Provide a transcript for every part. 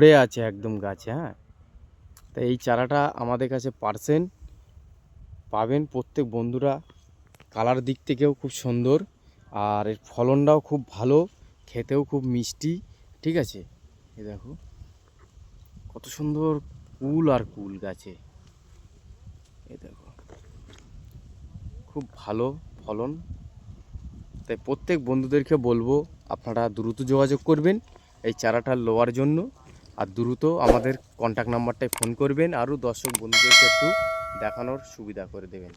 ধরে আছে একদম গাছে হ্যাঁ? তা এই চারাটা আমাদের কাছে পার্সেন্ট। পাবেন প্রত্যেক বন্ধুরা। কালার দিক থেকেও খুব সুন্দর। আর এর ফলনটাও খুব ভালো। খেতেও খুব মিষ্টি। ঠিক আছে? এ দেখো। কত সুন্দর কুল আর কুল গাছে। এ দেখো। খুব ভালো ফলন। তাই প্রত্যেক বন্ধুদেরকে বলব, আপনারা দ্রুত যোগাযোগ করবেন এই চারাটা লোয়ার জন্য। আর দ্রুত আমাদের কন্ট্যাক্ট নাম্বারটায় ফোন করবেন আরও দর্শক বন্ধুদেরকে একটু দেখানোর সুবিধা করে দেবেন।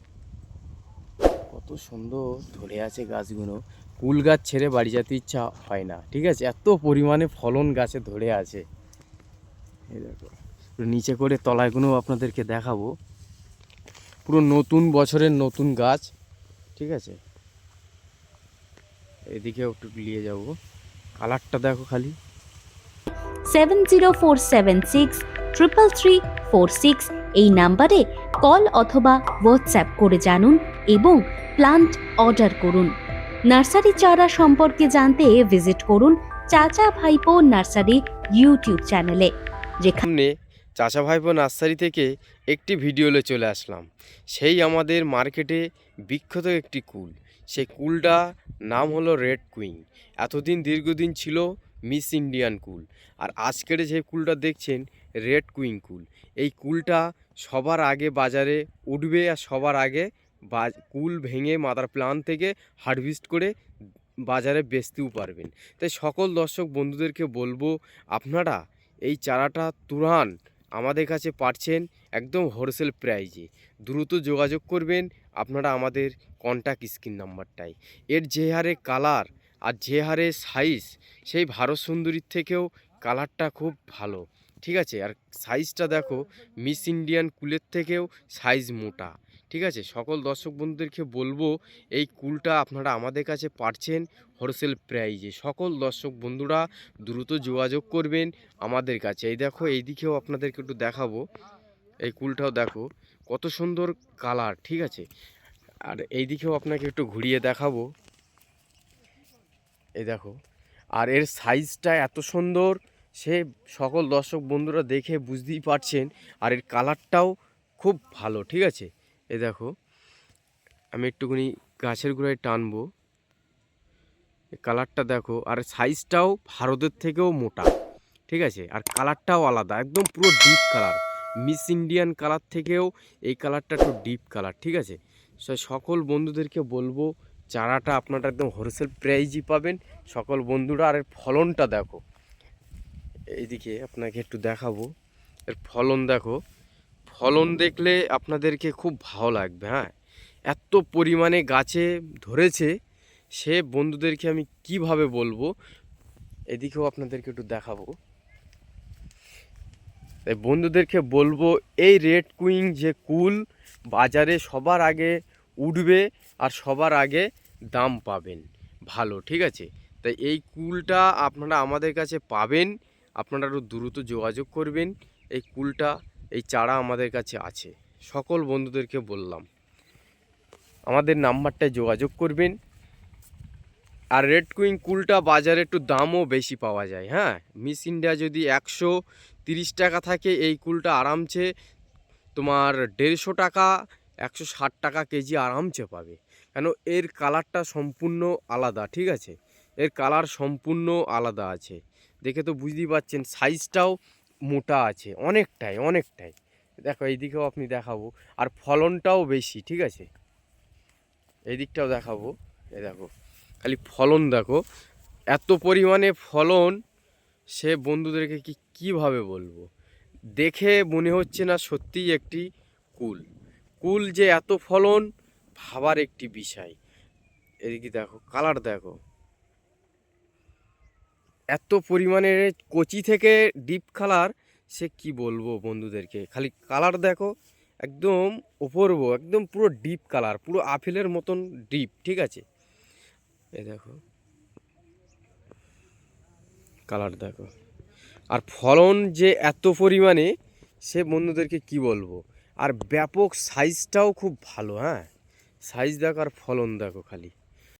কত সুন্দর ধরে আছে গাছগুলো। কুল গাছ ছেড়ে বাড়ি যেতে ইচ্ছা হয় না, ঠিক আছে? এত পরিমাণে ফলন গাছে ধরে আছে। দেখো নিচে করে তলায়গুলো আপনাদেরকে দেখাবো। পুরো নতুন বছরের নতুন গাছ, ঠিক আছে? এদিকেও একটু নিয়ে যাব। কালারটা দেখো খালি। Seven zero four seven six triple three four six এই নাম্বারে কল অথবা হোয়াটসঅ্যাপ করে জানুন এবং প্লান্ট অর্ডার করুন। নার্সারি চারা সম্পর্কে জানতে ভিজিট করুন চাচা ভাইপো নার্সারি ইউটিউব চ্যানেলে। যেখানে চাচা ভাইপো নার্সারি থেকে একটি ভিডিওলে চলে আসলাম। সেই আমাদের মার্কেটে বিখ্যাত একটি কুল। সেই কুলটা নাম হলো রেড কুইং এতদিন দীর্ঘদিন ছিল মিস ইন্ডিয়ান কুল। আর আজকের যে কুলটা দেখছেন, রেড কুইং কুল। এই কুলটা সবার আগে বাজারে উঠবে আর সবার আগে কুল ভেঙে মাদার প্লান থেকে হারভেস্ট করে বাজারে বেচতেও পারবেন। তাই সকল দর্শক বন্ধুদেরকে বলব, আপনারা এই চারাটা তুরান আমাদের কাছে পাচ্ছেন একদম হোলসেল প্রাইজে। দ্রুত যোগাযোগ করবেন, আপনারা আমাদের কন্ট্যাক্ট স্ক্রিন নাম্বারটাই এর যে হারে কালার আর যে হারে সাইজ সেই ভারত সুন্দরীর থেকেও কালারটা খুব ভালো। ঠিক আছে? আর সাইজটা দেখো মিস ইন্ডিয়ান কুলের থেকেও সাইজ মোটা। ঠিক আছে? সকল দর্শক বন্ধুদেরকে বলব, এই কুলটা আপনারা আমাদের কাছে পাচ্ছেন হোলসেল প্রাইজে সকল দর্শক বন্ধুরা দ্রুত যোগাযোগ করবেন আমাদের কাছে। এই দেখো, এই দিকেও আপনাদেরকে একটু দেখাবো। এই কুলটাও দেখো, কত সুন্দর কালার ঠিক আছে? আর এই দিকেও আপনাকে একটু ঘুরিয়ে দেখাবো। এই দেখো। আর এর সাইজটা এত সুন্দর, সে সকল দর্শক বন্ধুরা দেখে বুঝতেই পারছেন। আর এর কালারটাও খুব ভালো, ঠিক আছে? এ দেখো, আমি একটুখানি গাছের গোড়ায় টানবো। কালারটা দেখো, আর সাইজটাও ভারতের থেকেও মোটা, ঠিক আছে? আর কালারটাও আলাদা, একদম পুরো deep colour miss Indian colour থেকেও এই কালারটা একটু ডিপ কালার ঠিক আছে? সকল বন্ধুদেরকে বলব চারাটা আপনারা একদম হোলসেল প্রাইজই পাবেন। সকল বন্ধুরা আর এর ফলনটা দেখো। এইদিকে আপনাকে একটু দেখাবো। এর ফলন দেখো। ফলন দেখলে আপনাদেরকে খুব ভালো লাগবে হ্যাঁ? এত পরিমাণে গাছে ধরেছে, সে বন্ধুদেরকে আমি কীভাবে বলব? এদিকেও আপনাদেরকে একটু দেখাবো। তাই বন্ধুদেরকে বলব, এই রেড কুইং যে কুল বাজারে সবার আগে উঠবে আর সবার আগে দাম পাবেন। ভালো, ঠিক আছে? তাই এই কুলটা আপনারা আমাদের কাছে পাবেন, আপনারা একটু দ্রুত যোগাযোগ করবেন, এই কুলটা, এই চারা আমাদের কাছে আছে। সকল বন্ধুদেরকে বললাম। আমাদের নাম্বারটায় যোগাযোগ করবেন। আর রেড কুইং কুলটা বাজারে একটু দামও বেশি পাওয়া যায় হ্যাঁ? মিস ইন্ডিয়া যদি একশো তিরিশ টাকা থাকে, এই কুলটা আরামসে তোমার দেড়শো টাকা একশো ষাট টাকা কেজি আরামসে পাবে। কেন? এর কালারটা সম্পূর্ণ আলাদা, ঠিক আছে? এর কালার সম্পূর্ণ আলাদা আছে। দেখে তো বুঝতেই পারছেন, সাইজটাও মোটা আছে, অনেকটাই অনেকটাই। দেখো এই দিকেও আপনি দেখাবো। আর ফলনটাও বেশি, ঠিক আছে? এই দিকটাও দেখাবো। এই দেখো, খালি ফলন দেখো। এত পরিমাণে ফলন সে বন্ধুদেরকে কি, কীভাবে বলব? দেখে মনে হচ্ছে না সত্যিই একটি কুল। কুল যে এত ফলন, ভাবার একটি বিষয়। এদিকে দেখো কালার দেখো। এত পরিমাণে কচি থেকে ডিপ কালার সে কি বলব বন্ধুদেরকে? খালি কালার দেখো, একদম অপূর্ব একদম পুরো ডিপ কালার পুরো আপেলের মতন ডিপ ঠিক আছে? এ দেখো। কালার দেখো। আর ফলন যে এত পরিমাণে, সে বন্ধুদেরকে কি বলব? আর ব্যাপক সাইজটাও খুব ভালো হ্যাঁ? সাইজ দেখ আর ফলন দেখো খালি।